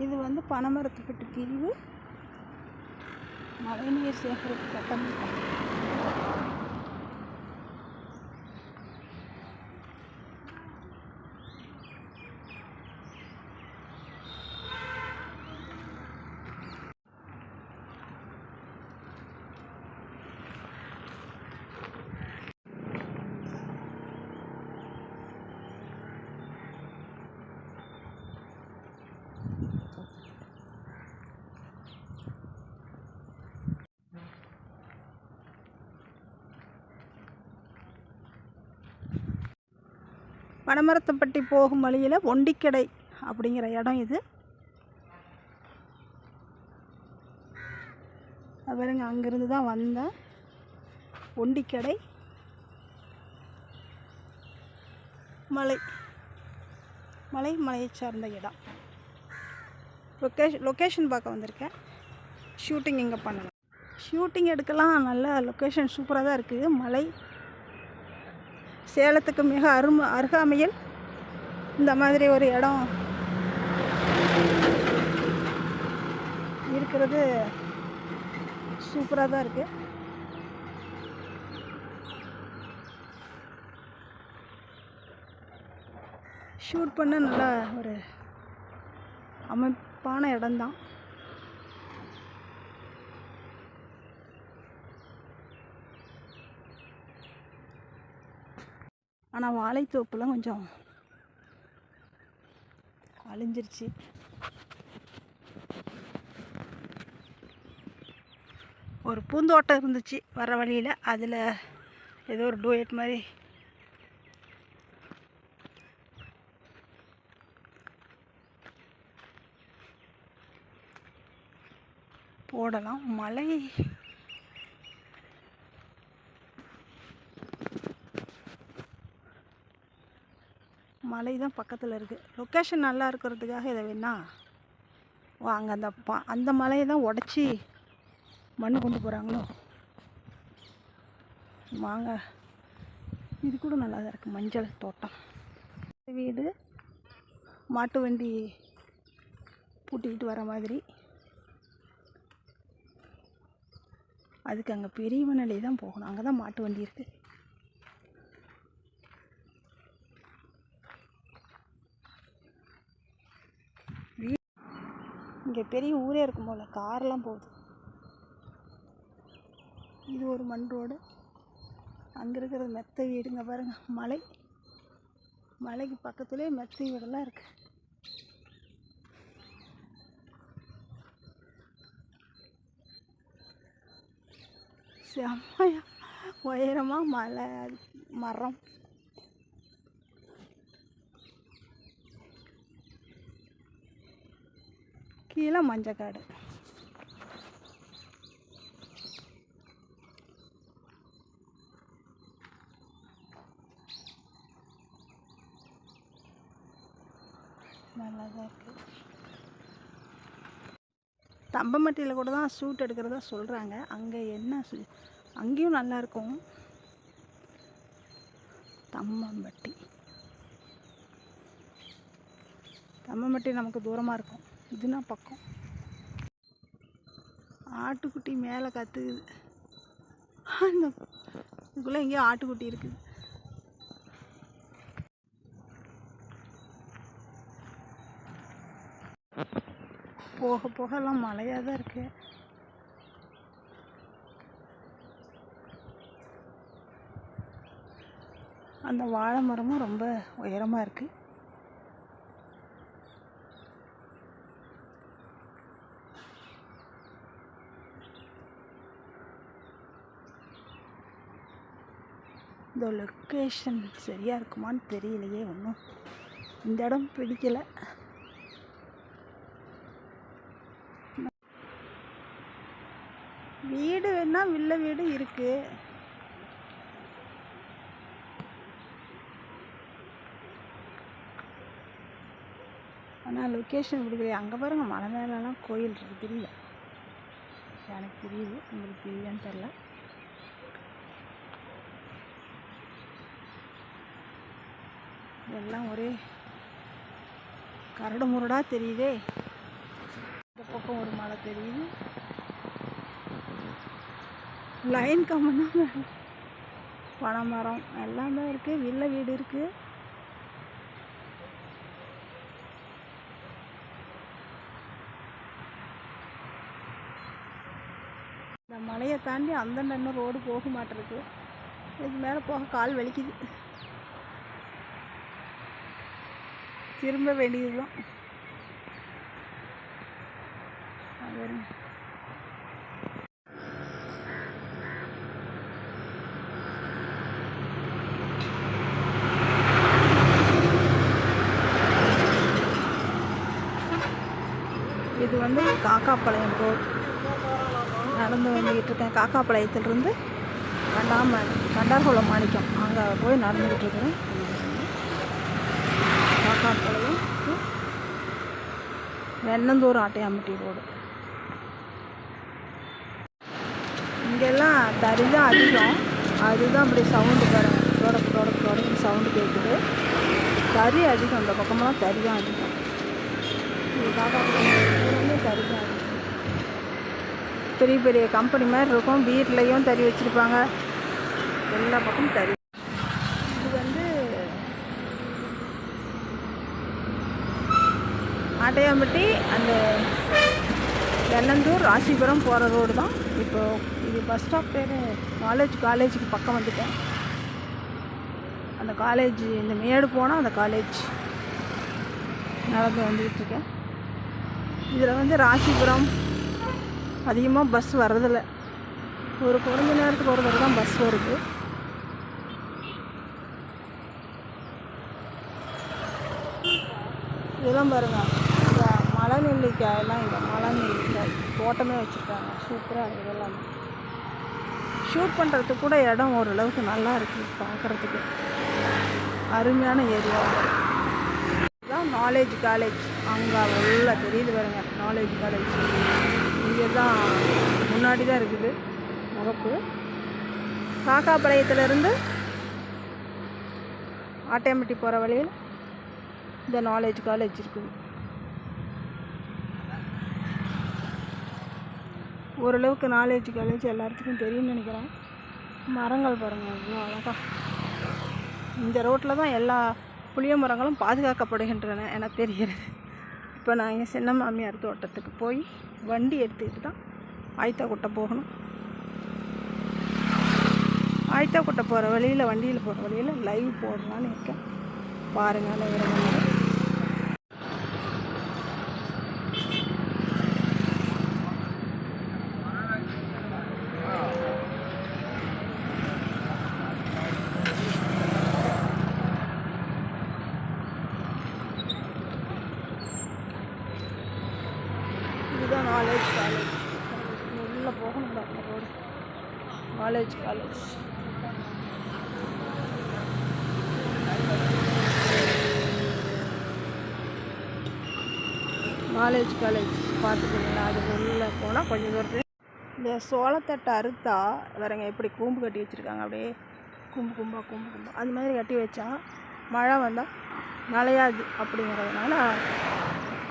இது வந்து பனைமரத்துப்பட்டு பிரிவு மழைநீர் சேகரிப்பு கட்டமைப்பு. பனமரத்தப்பட்டி போகும் வழியில் ஒண்டிக்கடை அப்படிங்கிற இடம் இது. அது பாருங்க அங்கேருந்து தான் வந்தேன் ஒண்டிக்கடை. மலை. மலை மலையை சார்ந்த இடம். லொக்கேஷன் லொக்கேஷன் பார்க்க வந்திருக்கேன். ஷூட்டிங் இங்கே பண்ணணும்? ஷூட்டிங் எடுக்கலாம். நல்ல லொக்கேஷன் சூப்பராக தான் இருக்குது மலை சேலத்துக்கு மிக அரும அருகாமையில் இந்த மாதிரி ஒரு இடம் இருக்கிறது. சூப்பராக தான் இருக்குது ஷூட் பண்ண நல்ல ஒரு அமைப்பான இடம்தான். ஆனால் வாழைத்தோப்புலாம் கொஞ்சம் அழிஞ்சிருச்சு. ஒரு பூந்தோட்டம் இருந்துச்சு வர வழியில். அதில் ஏதோ ஒரு டூயட் மாதிரி போடலாம். மலை மலை தான் பக்கத்தில் இருக்குது லொக்கேஷன் நல்லா இருக்கிறதுக்காக இதை வேணா வாங்க அந்த பா அந்த மலையை தான் உடச்சி மண் கொண்டு போகிறாங்களோ வாங்க. இது கூட நல்லா தான் இருக்குது மஞ்சள் தோட்டம். வீடு மாட்டு வண்டி பூட்டிக்கிட்டு வர மாதிரி. அதுக்கு அங்கே பெரிய மணலி தான் போகணும். அங்கே தான் மாட்டு வண்டி இருக்குது இங்கே பெரிய ஊரே இருக்கும் போல் கார்லாம் போகுது. இது ஒரு மண் ரோடு. அங்கே இருக்கிறது மெத்த வீடுங்க பாருங்க. மலை. மலைக்கு பக்கத்துலேயே மெத்த வீடெல்லாம் இருக்கு. செம்மையா உயரமாக மலை மரம். கீழே மஞ்சக்காடு. நல்லா தான் இருக்குது தம்பம்பட்டியில் கூட தான் ஷூட் எடுக்கிறதா சொல்கிறாங்க அங்கே என்ன அங்கேயும் நல்லாயிருக்கும் தம்மம்பட்டி தம்மம்பட்டி நமக்கு தூரமாக இருக்கும். இதுனா பக்கம். ஆட்டுக்குட்டி மேலே கற்றுக்குது அந்த இதுக்குள்ளே எங்கேயோ ஆட்டுக்குட்டி இருக்குது. போக போக எல்லாம் மழையாக தான் இருக்கு. அந்த வாழை மரமும் ரொம்ப உயரமாக இருக்குது இந்த லொக்கேஷன் சரியாக இருக்குமான்னு தெரியலையே ஒன்றும் இந்த இடம் பிடிக்கலை. வீடு வேணா வில்ல வீடு இருக்கு. ஆனால் லொக்கேஷன் பிடிக்கலையே. அங்கே பாருங்க மலை மேலெலாம் கோயில் இருக்கு. தெரியல. எனக்கு தெரியுது. உங்களுக்கு தெரியுதான்னு தெரில எல்லாம் ஒரே கரடு முரடாக தெரியுதே. இந்த பக்கம் ஒரு மலை தெரியுது. லைன் கம்மன் பனை மரம் எல்லாமே இருக்குது வில்ல வீடு இருக்குது இந்த மலையை தாண்டி அந்தண்ட ரோடு போக மாட்டிருக்கு. இதுக்கு மேலே போக கால் வலிக்குது. திரும்ப வேண்டியது தான் இது வந்து காக்காப்பாளையம் ரோடு. நடந்து வந்துக்கிட்டு இருக்கேன். காக்காப்பாளையத்துலேருந்து கண்டாம கண்டார்குளம் மாணிக்கம். அங்கே போய் நடந்துக்கிட்டு இருக்கிறேன். காக்காப்பாளையம் வெண்ணந்தூர் ஆட்டையாம்பட்டி ரோடு இங்கெல்லாம் தறி தான் அதிகம். அதுதான் அப்படி சவுண்டு வரும் ப்ராடக்ட் ப்ராடக்ட் ப்ராடக்ட் சவுண்டு கேட்குது தறி அதிகம். இந்த பக்கமெல்லாம் தறி தான் அதிகம். தறி தான் அதிகம். பெரிய பெரிய கம்பெனி மாதிரி இருக்கும். வீட்லேயும் தறி வச்சுருப்பாங்க. எல்லா பக்கமும் தறி இது வந்து ஆட்டையாம்பட்டி அந்த வெள்ளந்தூர் ராசிபுரம் போகிற ரோடு தான். இப்போது இது பஸ் ஸ்டாப் பேர் காலேஜ் காலேஜுக்கு பக்கம் வந்துட்டேன். அந்த காலேஜ் இந்த மேடு போனால் அந்த காலேஜ் நடந்து வந்துக்கிட்டுருக்கேன் இதில் வந்து ராசிபுரம். அதிகமாக பஸ் வர்றதில்ல. ஒரு குறைஞ்ச நேரத்துக்கு ஒரு தடவை தான் பஸ் வருது. இதெல்லாம் பாருங்கள் மலை நெல்லிக்காயெல்லாம் இந்த மலை நெல்லிக்காய் தோட்டமே வச்சுருக்காங்க. சூப்பராக இருக்குது இதெல்லாம். ஷூட் பண்ணுறதுக்கு கூட இடம் ஓரளவுக்கு நல்லா இருக்குது பார்க்குறதுக்கு. அருமையான ஏரியா. தான் நாலேஜ் காலேஜ் அங்கே உள்ள தெரியுது பாருங்க நாலேஜ் காலேஜ் இங்கே தான் முன்னாடி தான் இருக்குது முகப்பு. காக்காப்பாளையத்துலேருந்து ஆட்டையம்பட்டி போகிற வழியில் இந்த நாலேஜ் காலேஜ் இருக்குது. ஓரளவுக்கு நாலேஜ் காலேஜ் எல்லாத்துக்கும் தெரியும்னு நினைக்கிறேன். மரங்கள் பாருங்கள் அவ்வளோ அழகாக இந்த ரோட்டில் தான் எல்லா புளிய மரங்களும் பாதுகாக்கப்படுகின்றன என தெரிகிறது. இப்போ நான் எங்கள் சின்ன மாமியார் தோட்டத்துக்கு போய் வண்டி எடுத்துக்கிட்டு தான் ஆயத்தாக்குட்டை போகணும். ஆயத்தாக்குட்டை போகிற வழியில் வண்டியில் போகிற வழியில் லைவ் போடலான்னு இருக்கேன். பாருங்கள் விவரங்கள் இதுதான் நாலேஜ் காலேஜ் உள்ளே போகணும் பாருங்க road knowledge college knowledge college பார்த்துக்கிங்களா? அது உள்ளே போனால் கொஞ்சம் தூரத்தில். இந்த சோளத்தட்டை அறுத்தா வேறங்க எப்படி கூம்பு கட்டி வச்சுருக்காங்க. அப்படியே கூம்பு கும்பா கூம்பு கும்பா. அந்த மாதிரி கட்டி வச்சா மழை வந்தால் நனையாது அப்படிங்கிறதுனால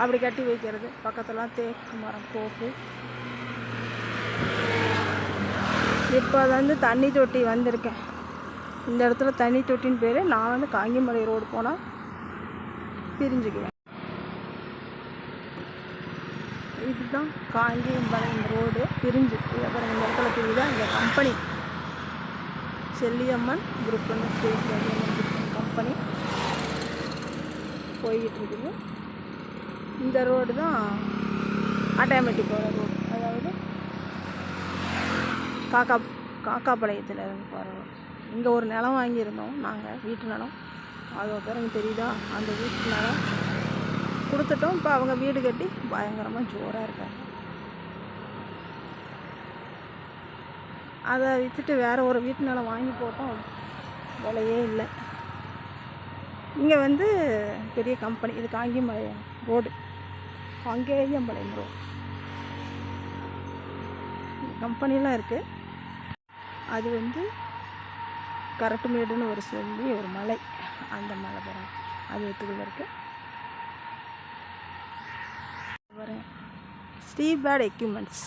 அப்படி கட்டி வைக்கிறது. பக்கத்துலாம் தேக்கு மரம் தோப்பு இப்போ வந்து தண்ணி தொட்டி வந்திருக்கேன். இந்த இடத்துல தண்ணி தொட்டின்னு பேர். நான் வந்து காங்கிமலை ரோடு போனால் பிரிஞ்சுக்குவேன். இதுதான் காங்கிமலை ரோடு. பிரிஞ்சு. அப்புறம் இந்த இடத்துல தெரியுதா? இந்த கம்பெனி செல்லியம்மன் குரூப்னு ஸ்ரீ கம்பெனி போய்கிட்டு இருக்குது இந்த ரோடு தான் ஆட்டோமேட்டிக் போகிற ரோடு அதாவது காக்கா காக்காப்பாளையத்தில் இருந்து பாருங்கள் இங்கே ஒரு நிலம் வாங்கியிருந்தோம் நாங்கள் வீட்டு நிலம். அது பிறகு தெரியுதா? அந்த வீட்டு நிலம் கொடுத்துட்டோம். இப்போ அவங்க வீடு கட்டி பயங்கரமாக ஜோராக இருக்காங்க. அதை விற்றுட்டு வேறு ஒரு வீட்டு நிலம் வாங்கி போட்டோம். விலையே இல்லை. இங்கே வந்து பெரிய கம்பெனி இது காங்கிமலையம் ரோடு காங்கேயம்பாளையம் ரோடு கம்பெனிலாம் இருக்குது அது வந்து கரட்டுமேடுன்னு ஒரு சொல்லி ஒரு மலை. அந்த மலை பாருங்க அது எத்துக்குள்ள இருக்குது ஸ்ரீபேட் எக்யூப்மெண்ட்ஸ்.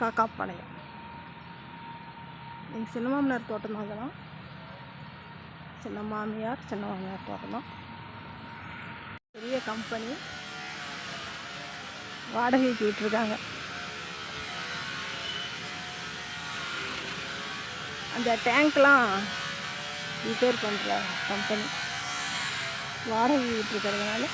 காக்காப்பாளையம். எங்கள் சின்ன மாமனார் தோட்டம் தான் அதெல்லாம். சின்ன மாமியார் சின்ன மாமியார் தோட்டம் தான். பெரிய கம்பெனி வாடகைக்கு விட்டுருக்காங்க. அந்த டேங்க்லாம் ரிப்பேர் பண்ணுற கம்பெனி வாடகை விட்டுருக்கிறதுனால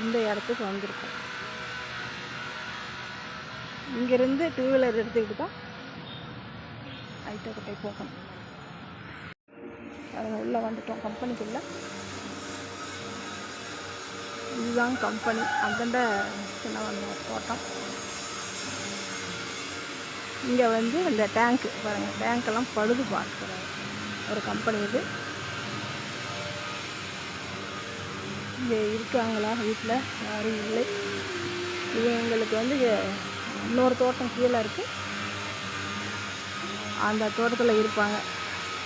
இந்த இடத்துக்கு வந்திருக்கோம். இங்கேருந்து டூ வீலர் எடுத்துக்கிட்டு தான் ஐட்டக்கட்டை போகணும். உள்ளே வந்துட்டோம். கம்பெனிக்குள்ளே இதுதான் கம்பெனி. அந்தண்ட சின்ன வந்த தோட்டம் இங்கே வந்து இந்த டேங்க்கு பாருங்கள் டேங்க்கெல்லாம் பழுது பார்க்குற ஒரு கம்பெனி இது. இங்கே இருக்காங்களா வீட்டில் யாரும் இல்லை. இது எங்களுக்கு வந்து இன்னொரு தோட்டம் கீழே இருக்குது அந்த தோட்டத்தில் இருப்பாங்க.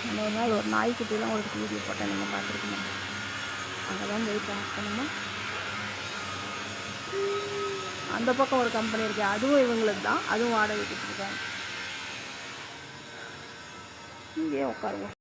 இன்னொரு நாள் ஒரு நாய்க்குட்டிலாம் ஒரு வீடியோ போட்டேன் நீங்கள் பார்த்துருக்கணும் அங்கே தான் போய் பார்க்கணுமா? அந்த பக்கம் ஒரு கம்பெனி இருக்குது அதுவும் இவங்களுக்கு தான். அதுவும் வாடகை கொடுத்துருக்காங்க இங்கேயே உட்காருவோம்